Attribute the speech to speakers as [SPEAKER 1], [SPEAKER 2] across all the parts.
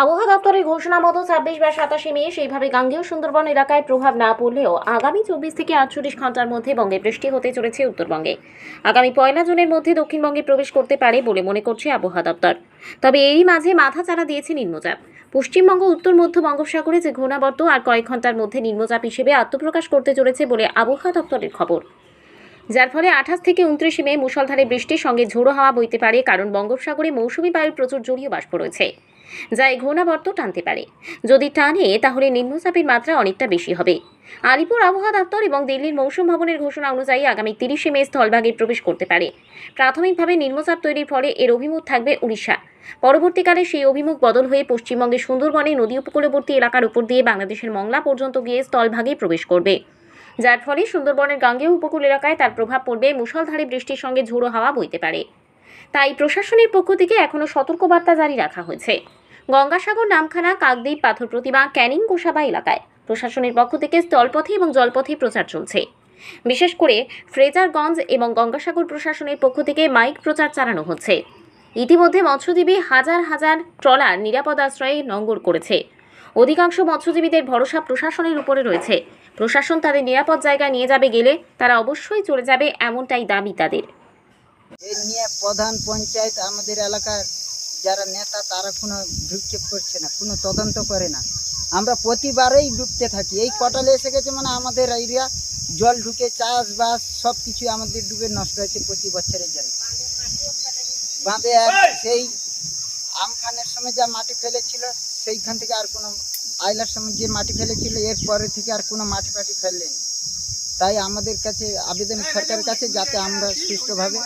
[SPEAKER 1] আবহাওয়া দপ্তরের ঘোষণা মতো ছাব্বিশ বা সাতাশে মে সেইভাবে গাঙ্গেয় সুন্দরবন এলাকায় প্রভাব না পড়লেও আগামী চব্বিশ থেকে আটচল্লিশ ঘণ্টার মধ্যে বঙ্গে বৃষ্টি হতে চলেছে উত্তরবঙ্গে। আগামী পয়লা জুনের মধ্যে দক্ষিণবঙ্গে প্রবেশ করতে পারে বলে মনে করছে আবহাওয়া দপ্তর। তবে এরই মাঝে মাথা চারা দিয়েছে নিম্নচাপ। পশ্চিমবঙ্গ, উত্তর মধ্য বঙ্গোপসাগরে যে ঘূর্ণাবর্ত আর কয়েক ঘণ্টার মধ্যে নিম্নচাপ হিসেবে আত্মপ্রকাশ করতে চলেছে বলে আবহাওয়া দপ্তরের খবর। যার ফলে আঠাশ থেকে উনত্রিশে মে মুষলধারে বৃষ্টির সঙ্গে ঝোড়ো হাওয়া বইতে পারে কারণ বঙ্গোপসাগরে মৌসুমী বায়ুর প্রচুর জলীয় বাষ্প রয়েছে। যা এই ঘূর্ণাবর্ত টানতে পারে। যদি টানে, তাহলে নিম্নচাপের মাত্রা অনেকটা বেশি হবে। আলিপুর আবহাওয়া দপ্তর এবং দিল্লির মৌসুম ভবনের ঘোষণা অনুযায়ী আগামী তিরিশে মে স্থলভাগে প্রবেশ করতে পারে। প্রাথমিকভাবে নিম্নচাপ তৈরির ফলে এর অভিমুখ থাকবে উড়িষ্যা। পরবর্তীকালে সেই অভিমুখ বদল হয়ে পশ্চিমবঙ্গের সুন্দরবনে নদী উপকূলবর্তী এলাকার উপর দিয়ে বাংলাদেশের মংলা পর্যন্ত গিয়ে স্থলভাগে প্রবেশ করবে। যার ফলে সুন্দরবনের গাঙ্গেয় উপকূল এলাকায় তার প্রভাব পড়বে, মুষলধারে বৃষ্টির সঙ্গে ঝোড়ো হাওয়া বইতে পারে। তাই প্রশাসনের পক্ষ থেকে এখনও সতর্কবার্তা জারি রাখা হয়েছে। গঙ্গাসাগর, নামখানা, কাকদ্বীপ, পাথর প্রতিমা, ক্যানিং গোসাবা এলাকায়। প্রশাসনের পক্ষ থেকে স্থলপথে এবং জলপথে প্রচার চলছে। বিশেষ করে ফ্রেজারগঞ্জ এবং গঙ্গাসাগর প্রশাসনের পক্ষ থেকে মাইক প্রচার চালানো হচ্ছে। ইতিমধ্যে মৎস্যজীবী হাজার হাজার ট্রলার নিরাপদ আশ্রয়ে নোঙ্গর করেছে। অধিকাংশ মৎস্যজীবীদের ভরসা প্রশাসনের উপরে রয়েছে। প্রশাসন তাদের নিরাপদ জায়গায় নিয়ে যাবে গেলে তারা অবশ্যই চলে যাবে এমনটাই দাবি তাদের।
[SPEAKER 2] এই নিয়ে প্রধান পঞ্চায়েত আমাদের এলাকার যারা নেতা তারা কোনো ভ্রুক্ষেপ করছে না কোনো তদন্ত করে না। আমরা প্রতিবারেই ডুবতে থাকি। এই কটালে এসে গেছে মানে আমাদের এরিয়া জল ঢুকে চাষবাস সব কিছু আমাদের ডুবে নষ্ট হয়েছে প্রতি বছরের জন্য বাঁধে সেই আমফানের সময় যা মাটি ফেলেছিল সেইখান থেকে আর কোনো আইলার সময় যে মাটি ফেলেছিল এর পরে থেকে আর কোনো মাটি ফাটি ফেললেনি তাই আমাদের কাছে আবেদন সরকারের কাছে যাতে আমরা সুষ্ঠুভাবে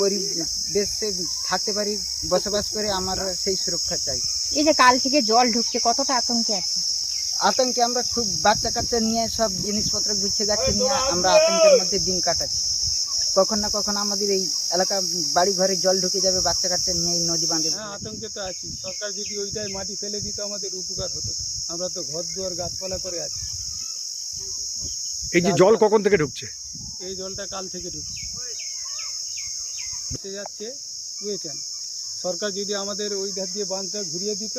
[SPEAKER 2] পরিবেশে থাকতে পারি বসবাস করে আমার সেই সুরক্ষা চাই।
[SPEAKER 3] এই যে কাল থেকে জল ঢুকছে কতটা আতঙ্কে আছে?
[SPEAKER 2] আতঙ্কে আমরা খুব বাচ্চা কাচ্চা নিয়ে সব জিনিসপত্র গুছিয়ে গাছে নিয়ে আমরা আতঙ্কের মধ্যে দিন কাটাচ্ছি। কখন না কখন আমাদের এই এলাকা বাড়ি ঘরে জল ঢুকে যাবে বাচ্চা কাচ্চা নিয়ে এই নদী বাঁধে।
[SPEAKER 4] হ্যাঁ আতঙ্কে তো আছি। সরকার যদি ওইটাই মাটি ফেলে দিত আমাদের উপকার হতো। আমরা তো ঘর দুয়ার গাছপালা করে আছি।
[SPEAKER 5] এই যে জল কখন থেকে ঢুকছে?
[SPEAKER 4] এই জলটা কাল থেকে ঢুকছে। এসে যাচ্ছে বুঝেছেন সরকার যদি আমাদের ওই ধার দিয়ে বাঁধটা ঘুরিয়ে দিত,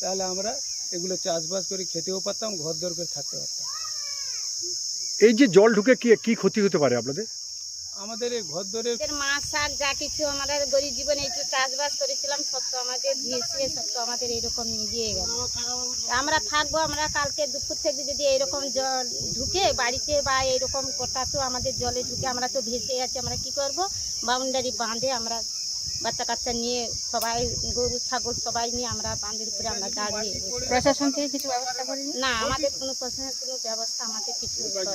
[SPEAKER 4] তাহলে আমরা এগুলো চাষবাস করে খেতেও পারতাম ঘর দর করে থাকতে পারতাম।
[SPEAKER 5] এই যে জল ঢুকে কি কি ক্ষতি হতে পারে আপনাদের?
[SPEAKER 4] আমাদের ঘর
[SPEAKER 3] ধরে মাছ শাক যা কিছু আমাদের গরিব জীবনে একটু চাষবাস করেছিলাম সব তো আমাদের দিয়েছে সব তো আমাদের এরকম নিয়ে গেল। আমরা থাকব, আমরা কালকে দুপুর থেকে যদি এরকম জল ঢুকে, বাড়িতে বা এরকম কোটা তো আমাদের জলে ঢুকে আমরা তো ভেসে আছি, আমরা কি করব? বাউন্ডারি বাঁধে আমরা বাচ্চা কাচ্চা নিয়ে সবাই গরু ছাগল সবাই নিয়ে আমরা বাঁধের উপরে আমরা দাঁড়িয়ে
[SPEAKER 6] প্রশাসন থেকে কিছু ব্যবস্থা করেনি?
[SPEAKER 3] না আমাদের কোনো প্রশাসনের কোনো ব্যবস্থা আমাদের কিছু করে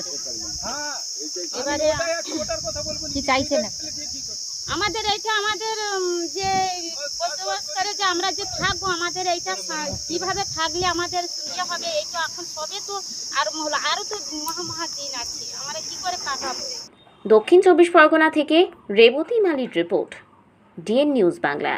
[SPEAKER 3] এবারে
[SPEAKER 6] কি চাইছেন আপনি?
[SPEAKER 3] আমাদের এইটা আমাদের যে বসবাস করে যে আমরা যে থাকব আমাদের এইটা কীভাবে থাকলে আমাদের ইয়ে হবে এইটা এখন সবে তো আর হলো আরও তো মহা মহা দিন আছে। আমরা কি করে কাটাবো?
[SPEAKER 1] দক্ষিণ চব্বিশ পরগনা থেকে রেবতী মালির রিপোর্ট। DN news Bangla.